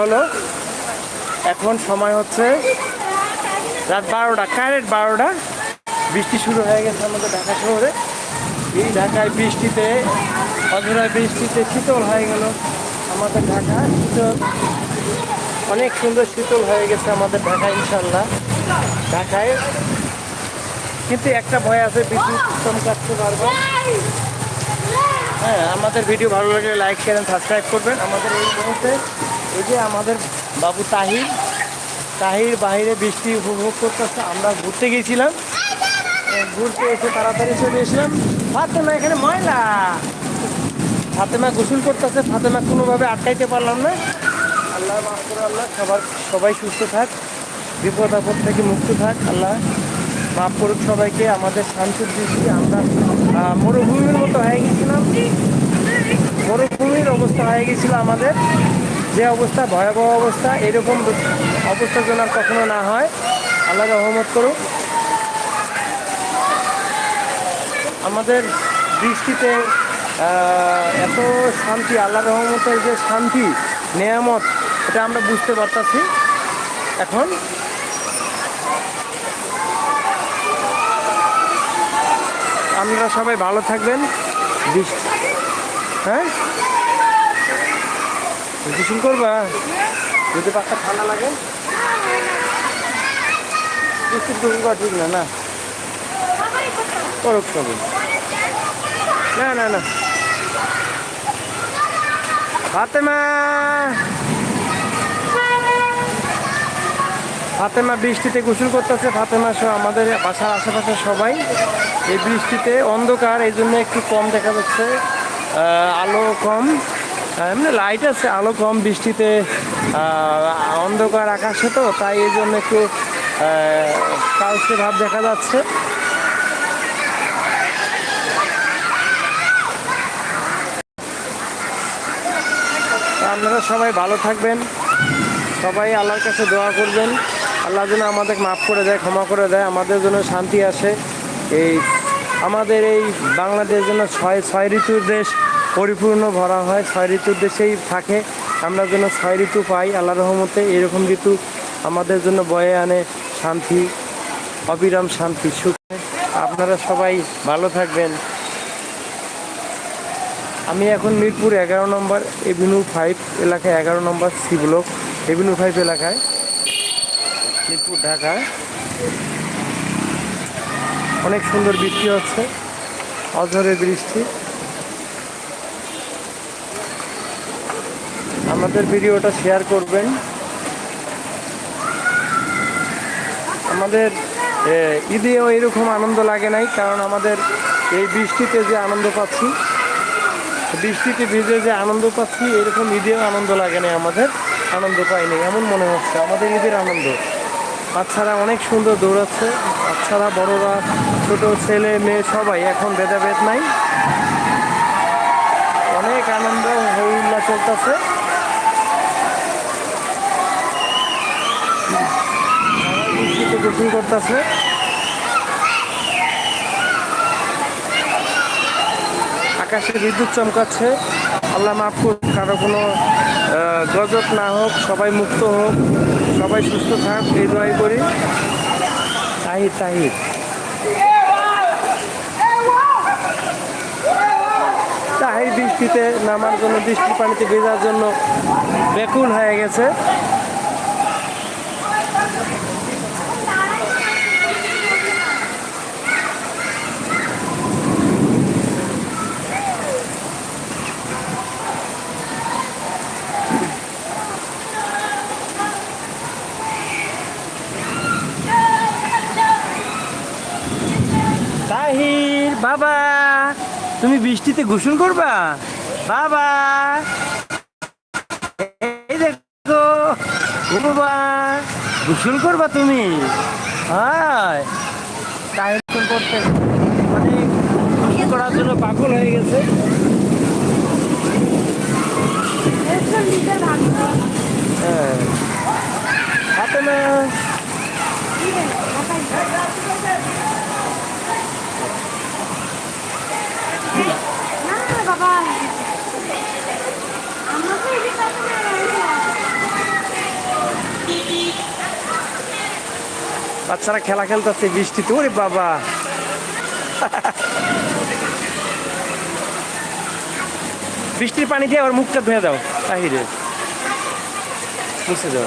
হলো, এখন সময় হচ্ছে রাত বারোটা, কারেন্ট বারোটা। বৃষ্টি শুরু হয়ে গেছে আমাদের ঢাকা শহরে। এই ঢাকায় বৃষ্টিতে অধরায় বৃষ্টিতে শীতল হয়ে গেল আমাদের ঢাকা। শীতল, অনেক সুন্দর শীতল হয়ে গেছে আমাদের ঢাকা ইনশাল্লাহ ঢাকায়, কিন্তু একটা ভয় আছে বিদ্যুৎ চমকাচ্ছে বারবার হ্যাঁ আমাদের ভিডিও ভালো লাগলে লাইক শেয়ার সাবস্ক্রাইব করবেন। আমাদের এই মুহূর্তে এই যে আমাদের বাবু তাহির তাহির বাইরে বৃষ্টি উপভোগ করতেছে। আমরা ঘুরতে গিয়েছিলাম। ঘুরতে এসে তাড়াতাড়ি চলে এসলাম। ফাতেমা এখানে ময়লা। ফাতেমা গোসল করতেছে। ফাতেমা কোনোভাবে আটকাইতে পারলাম না। আল্লাহ মাফ আল্লাহ সবার, সবাই সুস্থ থাক। বিপদ আপদ থেকে মুক্ত থাক। আল্লাহ মাফ করুক সবাইকে। আমাদের শান্তির দৃষ্টি আমরা মরুভূমির মতো হয়ে গেছিলাম। মরুভূমির অবস্থা হয়ে গেছিল আমাদের। যে অবস্থা, ভয়াবহ অবস্থা, এরকম অবস্থা যেন কখনো না হয়। আল্লাহ রহমত করুক। আমাদের দৃষ্টিতে এত শান্তি, আল্লাহ রহমতের যে শান্তি, নেয়ামত, এটা আমরা বুঝতে পারতাছি। এখন আপনারা সবাই ভালো থাকবেন। হ্যাঁ? গোসল করবা? যদি পাখা ঠান্ডা লাগে। ঠিক না না? করুক সবই না না না। ফাতেমা! ফাতেমা বৃষ্টিতে গোসল করতেছে। ফাতেমা সহ আমাদের বাসার আশেপাশে সবাই। এই বৃষ্টিতে অন্ধকার, এই জন্য একটু কম দেখা যাচ্ছে। আলো কম। এমনি লাইট আছে, আলো কম, বৃষ্টিতে অন্ধকার আকাশে তো, তাই এই জন্য একটু কালচে ভাব দেখা যাচ্ছে। আপনারা সবাই ভালো থাকবেন। সবাই আল্লাহর কাছে দোয়া করবেন। আল্লাহ যেন আমাদের মাফ করে দেয়, ক্ষমা করে দেয়, আমাদের জন্য শান্তি আসে। এই, আমাদের এই বাংলাদেশ যেন ছয় ছয় ঋতুর দেশ পরিপূর্ণ ভরা হয়। ছয় ঋতুর দেশেই থাকে। আমরা যেন ছয় ঋতু পাই আল্লাহ রহমতে এরকম ঋতু আমাদের জন্য বয়ে আনে। শান্তি, অবিরাম শান্তি, সুখ। আপনারা সবাই ভালো থাকবেন। আমি এখন মিরপুর এগারো নম্বর এভিনিউ ফাইভ এলাকায়, এগারো নম্বর সি ব্লক, এভিনিউ ফাইভ এলাকায়। মিরপুর ঢাকায় অনেক সুন্দর বৃষ্টি হচ্ছে। অঝরে বৃষ্টি। আমাদের ভিডিওটা শেয়ার করবেন। আমাদের ঈদেও এরকম আনন্দ লাগে নাই, কারণ আমাদের এই বৃষ্টিতে যে আনন্দ পাচ্ছি, বৃষ্টিতে ভিজে যে আনন্দ পাচ্ছি, এরকম ঈদেও আনন্দ লাগে নাই আমাদের, আনন্দ পাইনি এমন মনে হচ্ছে, আমাদের ঈদের আনন্দ। বাচ্চারা অনেক সুন্দর দৌড়াচ্ছে, বাচ্চারা, বড়রা, ছোট ছেলে, মেয়ে, সবাই, এখন ভেদাভেদ নাই। অনেক আনন্দ হই চলতেছে। গোসল করতেছে। আকাশে বিদ্যুৎ চমকাচ্ছে। আল্লাহ মাফ করুক, কারও কোনো গজব না হোক, সবাই মুক্ত হোক, সবাই সুস্থ থাক, এই দোয়াই করি। তাহির তাহির তাহির বৃষ্টিতে নামার জন্য, বৃষ্টির পানিতে ভেজার জন্য বেকুল হয়ে গেছে তাহির বাবা তুমি বৃষ্টিতে গোসল করবা? বাবা! এই দেখো, ও বাবা, গোসল করবা তুমি? হায়। গোসল করতে মানে গোসল করার জন্য পাগল হয়ে গেছে। হ্যাঁ। না বাচ্চারা খেলা খেলতেছে বৃষ্টিতে ওরে বাবা। বৃষ্টির পানি দিয়ে আবার মুখটা ধুয়ে দাও, তাহিরে। মুছে দাও।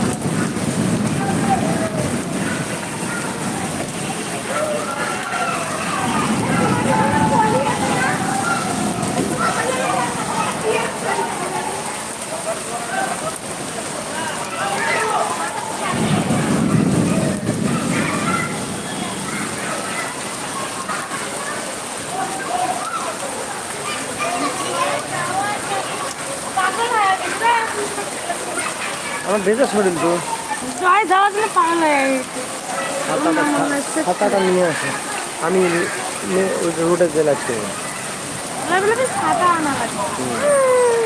ভেজা শরীর তো জয় যাওয়ার জন্য পাগল হয়ে ছাতাটা নিয়ে আসে আমি রোডে জেলাচ্ছি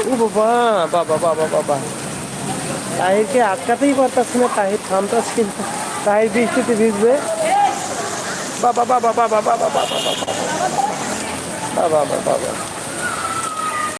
ও বাবা বাবা বাবা বাবা তাহিরকে আটকাতেই পারতাছি না তাহির থামতাছি না তাহির বৃষ্টিতে ভিজবে বাবা বাবা বাবা বাবা বাবা বাবা বাবা বাবা বাবা